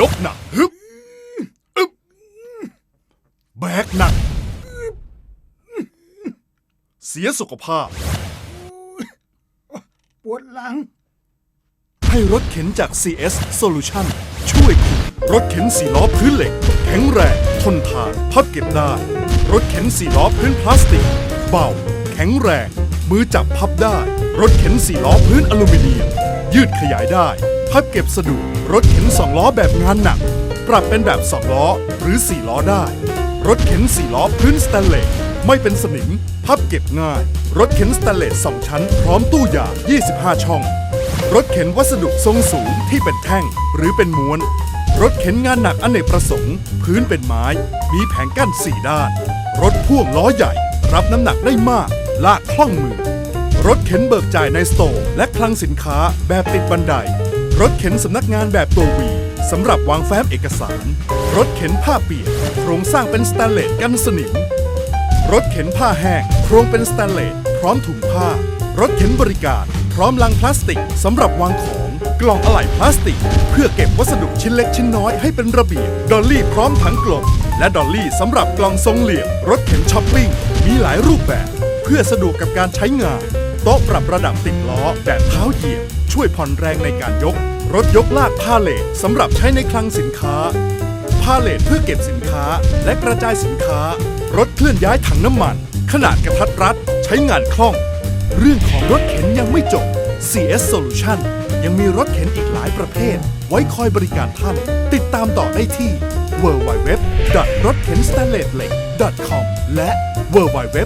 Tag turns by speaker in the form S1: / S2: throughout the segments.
S1: ยกหนักฮึบอึบแบกหนัก เสียสุขภาพ
S2: ปวดหลัง
S1: ให้รถเข็นจาก CS Solution ช่วยคุณ รถเข็นสี่ล้อพื้นเหล็ก แข็งแรง ทนทานพับเก็บได้ รถเข็นสี่ล้อพื้นพลาสติก เบา แข็งแรง มือจับพับได้ รถเข็นสี่ล้อพื้นอลูมิเนียม ยืดขยายได้ พับเก็บสะดวกรถเข็นสองล้อแบบงานหนัก ปรับเป็นแบบสองล้อหรือสี่ล้อได้ รถเข็นสี่ล้อพื้นสแตนเลสไม่เป็นสนิม พับเก็บง่าย รถเข็นสแตนเลสสองชั้น พร้อมตู้ยา 25 ช่อง รถเข็นวัสดุทรงสูงที่เป็นแท่งหรือเป็นม้วน รถเข็นงานหนักอเนกประสงค์ พื้นเป็นไม้ มีแผงกั้นสี่ด้าน รถพ่วงล้อใหญ่ รับน้ำหนักได้มาก ลากคล่องมือ รถเข็นเบิกจ่ายในสโตร์และคลังสินค้าแบบติดบันได รถเข็นสำนักงานแบบตัววีสำหรับวางแฟ้มเอกสาร รถเข็นผ้าเปียกโครงสร้างเป็นสแตนเลสกันสนิม รถเข็นผ้าแห้งโครงเป็นสแตนเลสพร้อมถุงผ้า รถเข็นบริการ พร้อมลังพลาสติกสำหรับวางของกล่องอะไหล่พลาสติก เพื่อเก็บวัสดุชิ้นเล็กชิ้นน้อยให้เป็นระเบียบดอลลี่พร้อมถังกลมและดอลลี่สำหรับกล่องทรงเหลี่ยมรถเข็นช้อปปิ้งมีหลายรูปแบบ เพื่อสะดวกกับการใช้งาน โต๊ะปรับระดับติดล้อแบบเท้าเหยียบ ช่วยผ่อนแรงในการยก รถยกลากพาเลทสำหรับใช้ในคลังสินค้า พาเลทเพื่อเก็บสินค้าและกระจายสินค้า รถเคลื่อนย้ายถังน้ำมัน ขนาดกระทัดรัด ใช้งานคล่อง เรื่องของรถเข็นยังไม่จบ CS Solution ยังมีรถเข็นอีกหลายประเภท ไว้คอยบริการท่าน ติดตามต่อได้ที่ w w w r o t k e n s t a n l e s s l e k c o m และ w w w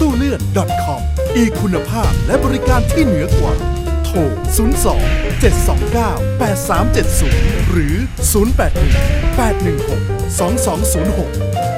S1: ตู้เลื่อน .com อีกคุณภาพและบริการที่เหนือกว่า ทร 02 729 8370 หรือ 081 816 2206